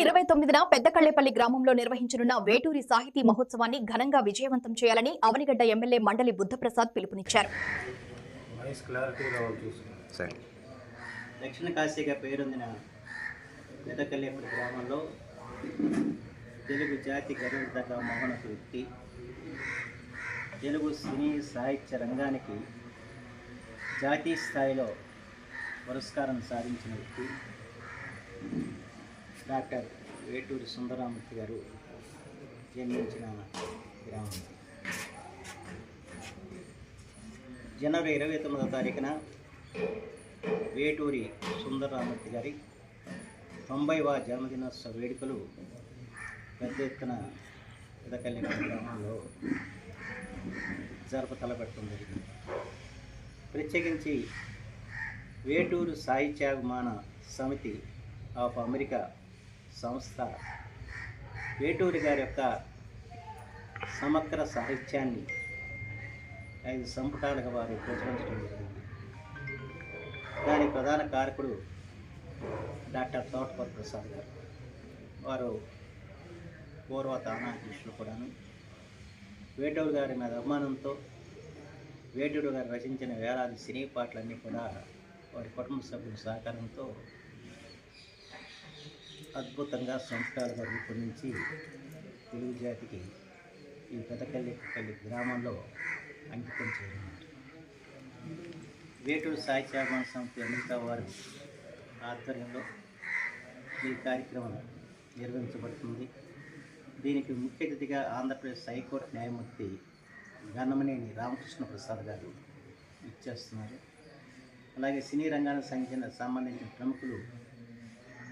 ఇరవై తొమ్మిదిన పెద్దకళ్ళేపల్లి గ్రామంలో నిర్వహించనున్న వేటూరి సాహితీ మహోత్సవాన్ని ఘనంగా విజయవంతం చేయాలని అవనిగడ్డ ఎమ్మెల్యే మండలి బుద్ధప్రసాద్ పిలుపునిచ్చారు. దక్షిణ కాశీగా పేరొందిన పెదకల్లేపల్లి గ్రామంలో తెలుగు జాతి గర్వదగ్గ మోహనత వ్యక్తి తెలుగు సినీ సాహిత్య రంగానికి జాతీయ స్థాయిలో పురస్కారం సాధించిన వ్యక్తి డాక్టర్ వేటూరి సుందరామూర్తి గారు జన్మించిన గ్రామం. జనవరి ఇరవై తొమ్మిదవ తారీఖున వేటూరి సుందరరామూర్తి గారి తొంభైవ జన్మదినోత్సవ వేడుకలు పెద్ద ఎత్తున పెదకల్లి గ్రామంలో జరప తలపెట్టడం జరిగింది. ప్రత్యేకించి వేటూరు సాహిత్యాభిమాన సమితి ఆఫ్ అమెరికా సంస్థ వేటూరి గారి యొక్క సమగ్ర సాహిత్యాన్ని ఐదు సంపుటాలుగా వారు ప్రచురించడం జరిగింది. దాని ప్రధాన కారకుడు డాక్టర్ తోటపల్లి ప్రసాద్ గారు. వారు పూర్వ తానాధ్యక్షులు కూడాను. వేటూరు గారి మీద అభిమానంతో వేటూరు గారు రచించిన వేలాది సినీ పాటలన్నీ కూడా వారి కుటుంబ సభ్యుల సహకారంతో అద్భుతంగా సంస్కారాలుగా రూపొందించి తెలుగు జాతికి ఈ పెదకల్లిపల్లి గ్రామంలో అంకితం చేయనున్నారు వేటూరు సాహిత్యాభిమాన సంస్థ ఎన్నిక వారి ఆధ్వర్యంలో ఈ కార్యక్రమం నిర్వహించబడుతుంది. దీనికి ముఖ్య అతిథిగా ఆంధ్రప్రదేశ్ హైకోర్టు న్యాయమూర్తి గన్నమనేని రామకృష్ణ ప్రసాద్ గారు ఇచ్చేస్తున్నారు అలాగే సినీ రంగానికి సంబంధించిన సంబంధించిన ప్రముఖులు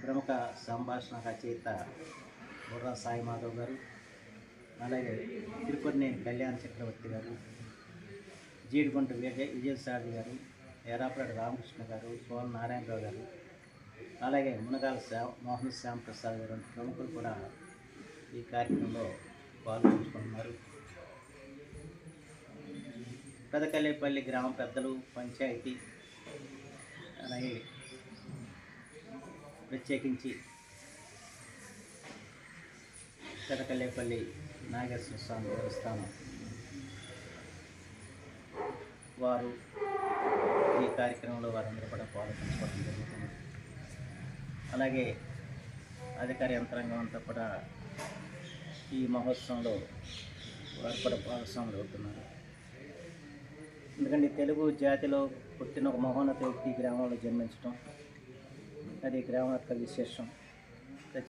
ప్రముఖ సంభాషణ రచయిత బుర్ర సాయి మాధవ్ గారు అలాగే తిరుపతినేని కళ్యాణ్ చక్రవర్తి గారు జీడిగుంట విజయ విజయసాయి గారు ఎర్రాపరెడ్డి రామకృష్ణ గారు సోన నారాయణరావు గారు అలాగే మునగాల శ్యామ్ మోహన్ శ్యామ్ ప్రసాద్ గారు ప్రముఖులు కూడా ఈ కార్యక్రమంలో పాల్గొంచుకున్నారు. పెదకల్లేపల్లి గ్రామ పెద్దలు పంచాయతీ అలాగే ప్రత్యేకించి పెదకల్లేపల్లి నాగేశ్వర స్వామి దేవస్థానం. వారు ఈ కార్యక్రమంలో వారందరూ కూడా పాల్గొంచుకోవడం జరుగుతుంది. అలాగే అధికార యంత్రాంగం అంతా కూడా ఈ మహోత్సవంలో వారు కూడా భాగస్వాములు అవుతున్నారు ఎందుకంటే తెలుగు జాతిలో పుట్టిన ఒక మహోన్నత వ్యక్తి ఈ గ్రామంలో జన్మించడం అది గ్రామం యొక్క విశేషం